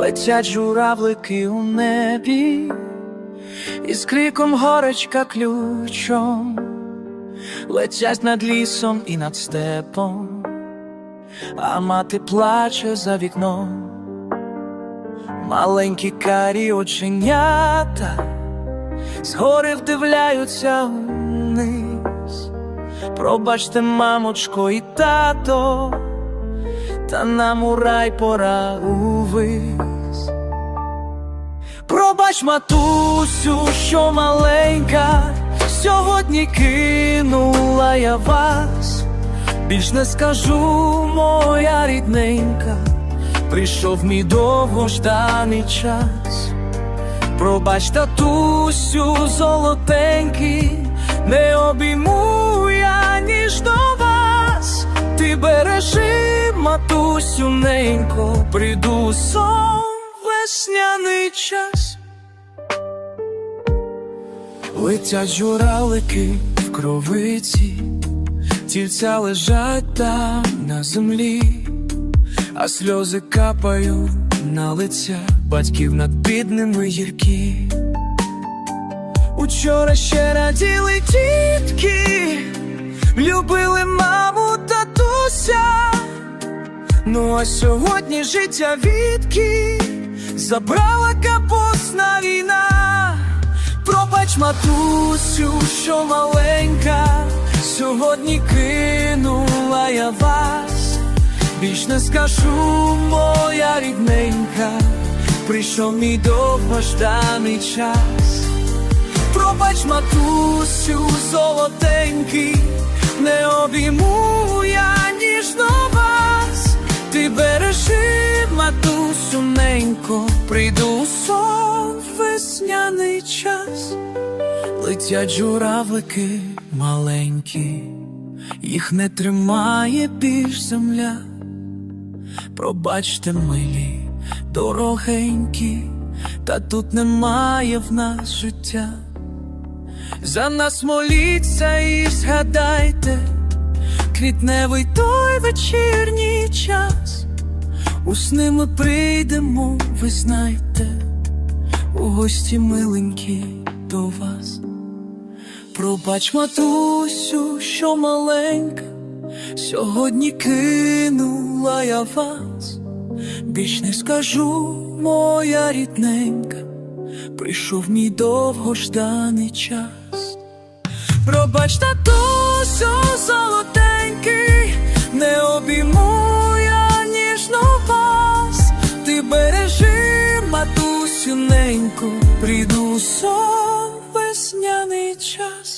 летять журавлики у небі, і з криком горочка ключом, летять над лісом і над степом, а мати плаче за вікном. Маленькі карі оченята згори вдивляються вниз. Пробачте, мамочко і тато, та нам у рай пора увись. Пробач, матусю, що маленька, сьогодні кинула я вас, більш не скажу, моя рідненька, прийшов мій довгожданий час. Пробач, татусю, золотенький, не обійму матусю, ненько, прийду сон весняний час. Летять журавлики в кровиці, тільця лежать там на землі, а сльози капають на лиця батьків над бідними гіркі. Учора ще раділи тітки, любили маму. Ну а сьогодні життя відки забрала капусна війна. Пробач, матусю, що маленька, сьогодні кинула я вас. Більш не скажу, моя рідненька, прийшов мій довгожданий час. Пробач, матусю, золотенький, не обійму ненько, прийду сон весняний час. Летять журавлики маленькі, їх не тримає більш земля. Пробачте, милі, дорогенькі, та тут немає в нас життя. За нас моліться і згадайте, квітневий той вечірній час. У сни ми прийдемо, ви знаєте, у гості миленькі до вас. Пробач, матусю, що маленька, сьогодні кинула я вас, більш не скажу, моя рідненька, прийшов мій довгожданий час. Пробач, татусю, золотенький, сон весняний час.